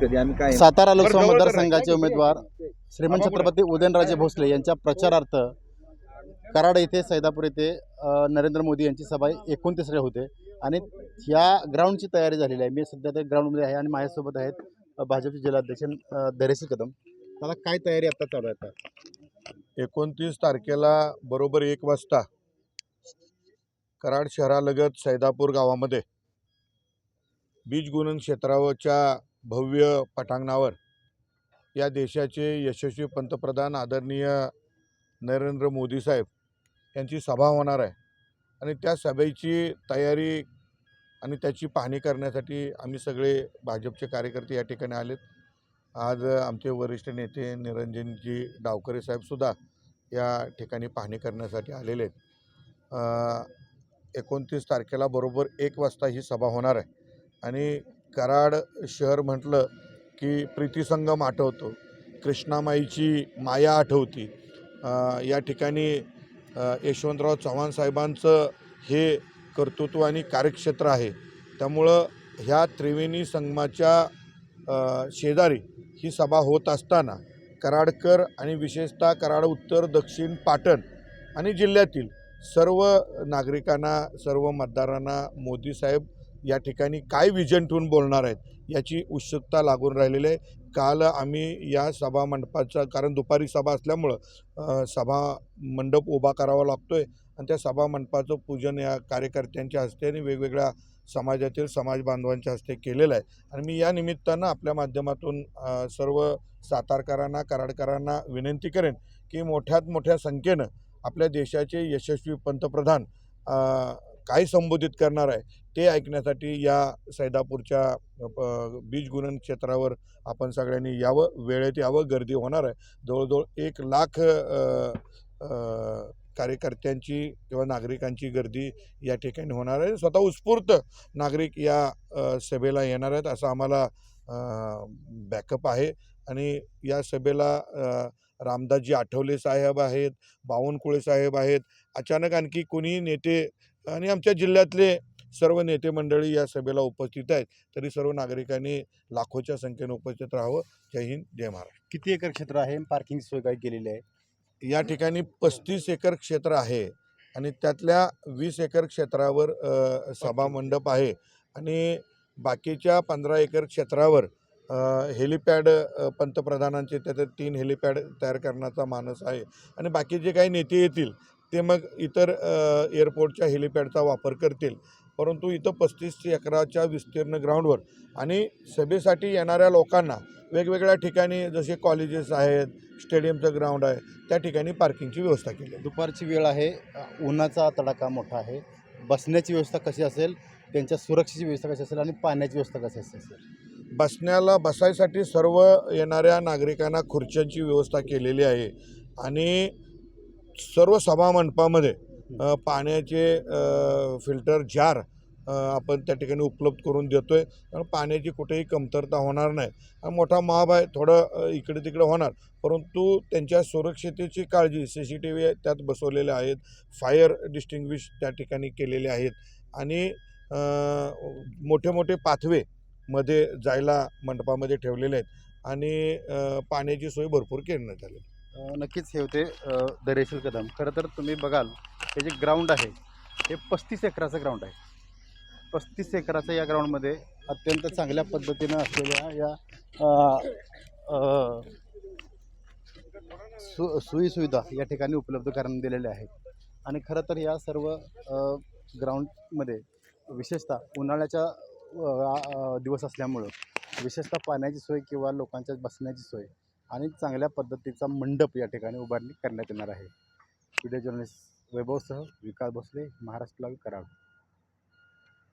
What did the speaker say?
कधी. आम्ही काय सातारा लोकसभा मतदारसंघाचे उमेदवार श्रीमंत छत्रपती उदयनराजे भोसले यांच्या प्रचारार्थ कराड येथे सैदापूर येथे नरेंद्र मोदी यांची सभा एकोणतीसला होते. आणि या ग्राउंडची तयारी झालेली आहे. मी सध्या त्या ग्राउंडमध्ये आहे आणि माझ्यासोबत आहेत भाजपचे जिल्हाध्यक्ष धैर्यशील कदम. त्याला काय तयारी आता चालू आहे आता? एकोणतीस तारखेला बरोबर एक वाजता कराड शहरालगत सैदापूर गावामध्ये बीजगुणन क्षेत्रावरच्या भव्य पटांगणावर या देशाचे यशस्वी पंतप्रधान आदरणीय नरेंद्र मोदी साहेब यांची सभा होणार आहे. आणि त्या सभेची तयारी आणि त्याची पाहणी करण्यासाठी आम्ही सगळे भाजपचे कार्यकर्ते या ठिकाणी आलेत. आज आमचे वरिष्ठ नेते निरंजनजी डावकरे साहेबसुद्धा या ठिकाणी पाहणी करण्यासाठी आलेले आहेत. एकोणतीस तारखेला बरोबर एक वाजता ही सभा होणार आहे. आणि कराड शहर म्हटलं की प्रीतिसंगम आठवतो. कृष्णामाईची माया आठवती. या ठिकाणी यशवंतराव चव्हाण साहेबांचं हे कर्तृत्व आणि कार्यक्षेत्र आहे. त्यामुळं ह्या त्रिवेणी संगमाच्या शेजारी ही सभा होत असताना कराडकर आणि विशेषतः कराड उत्तर दक्षिण पाटण आणि जिल्ह्यातील सर्व नागरिकांना सर्व मतदारांना मोदी साहेब या ठिकाणी काय विजन ठेवून बोलणार आहेत याची उत्सुकता लागून राहिलेली आहे. काल आम्ही या सभा मंडपाचा कारण दुपारी सभा असल्यामुळं सभा मंडप उभा करावा लागतो आहे आणि त्या सभा मंडपाचं पूजन या कार्यकर्त्यांच्या हस्ते आणि वेगवेगळ्या समाजातील समाज बांधवांच्या हस्ते केलेलं आहे. आणि मी या निमित्तानं आपल्या माध्यमातून सर्व सातारकरांना कराडकरांना विनंती करेन की मोठ्यात मोठ्या संख्येनं आपल्या देशाचे यशस्वी पंतप्रधान काय संबोधित करणार आहे ते ऐकण्यासाठी या सैदापूरच्या बीजगुणन क्षेत्रावर आपण सगळ्यांनी यावं वेळेत यावं गर्दी होणार आहे. जवळजवळ एक लाख कार्यकर्त्यांची किंवा नागरिकांची गर्दी या ठिकाणी होणार आहे. स्वतः उत्स्फूर्त नागरिक या सभेला येणार आहेत असं आम्हाला बॅकअप आहे. आणि या सभेला रामदासजी आठवले साहेब आहेत बावनकुळे साहेब आहेत. अचानक आणखी कोणी नेते आणि आमच्या जिल्ह्यातले सर्व नेते मंडळी या सभेला उपस्थित आहेत. तरी सर्व नागरिकांनी लाखोच्या संख्येने उपस्थित राहावं. जय हिंद जय महाराष्ट्र. किती एकर क्षेत्र आहे? पार्किंग सोय काय केलेली आहे? या ठिकाणी पस्तीस एकर क्षेत्र आहे आणि त्यातल्या वीस एकर क्षेत्रावर सभा मंडप आहे आणि बाकीच्या पंधरा एकर क्षेत्रावर हेलिपॅड पंतप्रधानांचे त्याचे तीन हेलिपॅड तयार करण्याचा मानस आहे. आणि बाकी जे काही नेते येतील ते मग इतर एअरपोर्टच्या हेलिपॅडचा वापर करतील. परंतु इथं पस्तीस ते अकराच्या विस्तीर्ण ग्राउंडवर आणि सभेसाठी येणाऱ्या लोकांना वेगवेगळ्या ठिकाणी जसे कॉलेजेस आहेत स्टेडियमचं ग्राउंड आहे त्या ठिकाणी पार्किंगची व्यवस्था केली आहे. दुपारची वेळ आहे. उन्हाचा तडाखा मोठा आहे. बसण्याची व्यवस्था कशी असेल? त्यांच्या सुरक्षेची व्यवस्था कशी असेल? आणि पाण्याची व्यवस्था कशी असेल? बसण्याला बसायसाठी सर्व येणाऱ्या नागरिकांना खुर्च्यांची व्यवस्था केलेली आहे. आणि सर्व सभामंडपामध्ये पाण्याचे फिल्टर जार आपण त्या ठिकाणी उपलब्ध करून देतो आहे कारण पाण्याची कुठेही कमतरता होणार नाही. आणि मोठा महाब आहे थोडं इकडे तिकडे होणार. परंतु त्यांच्या सुरक्षितेची काळजी सी सी टी व्ही त्यात बसवलेले आहेत. फायर डिस्टिंग्विश त्या ठिकाणी केलेले आहेत. आणि मोठे मोठे पाथवे मध्ये जायला मंडपामध्ये ठेवलेले आहेत आणि पाण्याची सोय भरपूर करण्यात आली नक्कीच हे होते दरेशील कदम. खरं तर तुम्ही बघाल हे जे ग्राउंड आहे हे पस्तीस एकराचं ग्राउंड आहे. पस्तीस एकराचं या ग्राउंडमध्ये अत्यंत चांगल्या पद्धतीनं असलेल्या या सु सोयीसुविधा या ठिकाणी उपलब्ध करून दिलेल्या आहेत. आणि खरं तर या सर्व ग्राउंडमध्ये विशेषतः उन्हाळ्याच्या दिवस असल्यामुळं विशेषतः पाण्याची सोय किंवा लोकांच्या बसण्याची सोय आणि चांगल्या पद्धतीचा मंडप या ठिकाणी उभारणी करण्यात येणार आहे. व्हिडिओ जर्नलिस्ट वैभवसह विकास भोसले महाराष्ट्र लाईव्ह कराड.